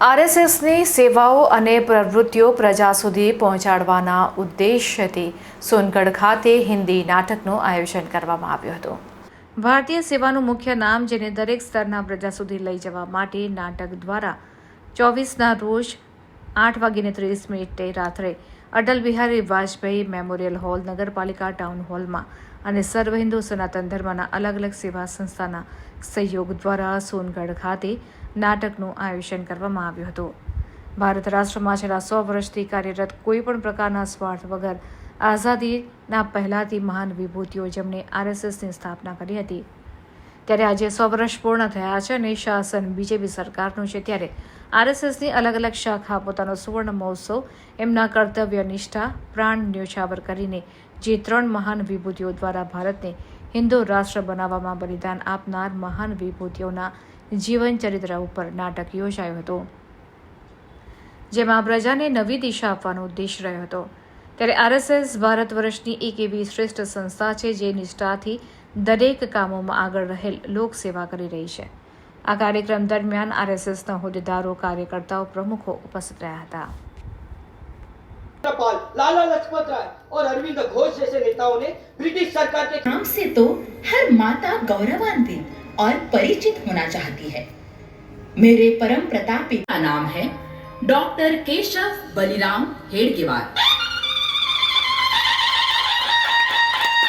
આરએસએસની સેવાઓ અને પ્રવૃત્તિઓ પ્રજા સુધી પહોંચાડવાના ઉદ્દેશ્યથી સોનગઢ ખાતે હિન્દી નાટકનું આયોજન કરવામાં આવ્યું હતું. ભારતીય સેવાનું મુખ્ય નામ જેને દરેક સ્તરના પ્રજા સુધી લઈ જવા માટે નાટક દ્વારા ચોવીસના રોજ આઠ વાગીને ત્રીસ મિનિટે રાત્રે અટલ બિહારી વાજપેયી મેમોરિયલ હોલ, નગરપાલિકા ટાઉન હોલમાં અને સર્વ હિન્દુ સનાતન ધર્મના અલગ અલગ સેવા સંસ્થાના સહયોગ દ્વારા સોનગઢ ખાતે નાટકનું આયોજન કરવામાં આવ્યું હતું. ભારત રાષ્ટ્રમાં છેલ્લા સો વર્ષથી કાર્યરત કોઈપણ પ્રકારના સ્વાર્થ વગર આઝાદીના પહેલાથી મહાન વિભૂતિઓ જેમણે આરએસએસની સ્થાપના કરી હતી ત્યારે આજે સો વર્ષ પૂર્ણ થયા છે અને શાસન બીજેપી સરકારનું છે ત્યારે આરએસએસની અલગ અલગ શાખા પોતાનો સુવર્ણ મહોત્સવ, એમના કર્તવ્ય, નિષ્ઠા, પ્રાણ ન્યોછાવર કરીને જે ત્રણ મહાન વિભૂતિઓ દ્વારા ભારતને હિન્દુ રાષ્ટ્ર બનાવવામાં બલિદાન આપનાર મહાન વિભૂતિઓના જીવન ચરિત્ર ઉપર નાટક યોજાયું હતું. જેમાં પ્રજાને નવી દિશા આપવાનો ઉદ્દેશ રહ્યો હતો. ત્યારે આરએસએસ ભારત વર્ષની એક એવી શ્રેષ્ઠ સંસ્થા છે જે નિષ્ઠાથી દરેક કામોમાં આગળ રહેલ લોકસેવા કરી રહી છે આ કાર્યક્રમ દરમિયાન આરએસએસના હોદ્દેદારો કાર્યકર્તાઓ પ્રમુખો ઉપસ્થિત રહ્યા હતા पाल लाला लजपत राय और अरविंद घोष जैसे नेताओं ने ब्रिटिश सरकार के नाम से तो हर माता गौरवान्वित और परिचित होना चाहती है मेरे परम प्रतापी का नाम है डॉक्टर केशव बलिराम हेडगेवार